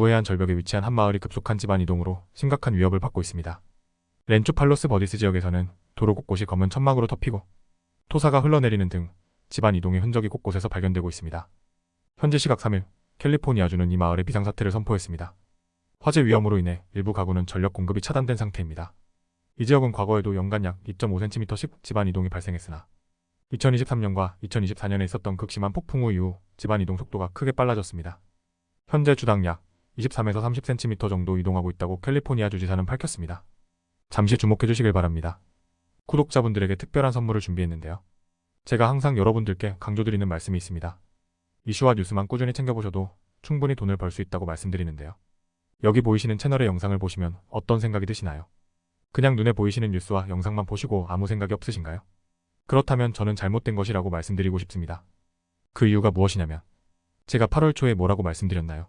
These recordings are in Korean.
우회한 절벽에 위치한 한 마을이 급속한 집안 이동으로 심각한 위협을 받고 있습니다. 렌초팔로스 버디스 지역에서는 도로 곳곳이 검은 천막으로 덮이고 토사가 흘러내리는 등 집안 이동의 흔적이 곳곳에서 발견되고 있습니다. 현재 시각 3일 캘리포니아주는 이 마을에 비상사태를 선포했습니다. 화재 위험으로 인해 일부 가구는 전력 공급이 차단된 상태입니다. 이 지역은 과거에도 연간 약 2.5cm씩 집안 이동이 발생했으나 2023년과 2024년에 있었던 극심한 폭풍우 이후 집안 이동 속도가 크게 빨라졌습니다. 현재 주당 약 23에서 30cm 정도 이동하고 있다고 캘리포니아 주지사는 밝혔습니다. 잠시 주목해 주시길 바랍니다. 구독자분들에게 특별한 선물을 준비했는데요. 제가 항상 여러분들께 강조드리는 말씀이 있습니다. 이슈와 뉴스만 꾸준히 챙겨보셔도 충분히 돈을 벌 수 있다고 말씀드리는데요. 여기 보이시는 채널의 영상을 보시면 어떤 생각이 드시나요? 그냥 눈에 보이시는 뉴스와 영상만 보시고 아무 생각이 없으신가요? 그렇다면 저는 잘못된 것이라고 말씀드리고 싶습니다. 그 이유가 무엇이냐면 제가 8월 초에 뭐라고 말씀드렸나요?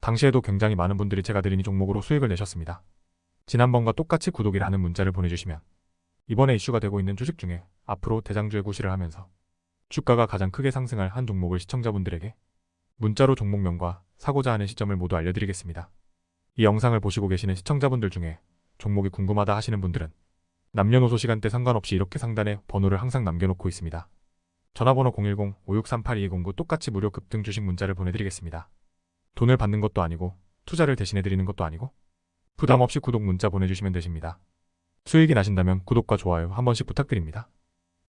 당시에도 굉장히 많은 분들이 제가 드린 이 종목으로 수익을 내셨습니다. 지난번과 똑같이 구독이라는 문자를 보내주시면 이번에 이슈가 되고 있는 주식 중에 앞으로 대장주의 구실을 하면서 주가가 가장 크게 상승할 한 종목을 시청자분들에게 문자로 종목명과 사고자 하는 시점을 모두 알려드리겠습니다. 이 영상을 보시고 계시는 시청자분들 중에 종목이 궁금하다 하시는 분들은 남녀노소 시간대 상관없이 이렇게 상단에 번호를 항상 남겨놓고 있습니다. 전화번호 010-5638-2209 똑같이 무료 급등 주식 문자를 보내드리겠습니다. 돈을 받는 것도 아니고 투자를 대신해드리는 것도 아니고 부담 없이 구독 문자 보내주시면 되십니다. 수익이 나신다면 구독과 좋아요 한 번씩 부탁드립니다.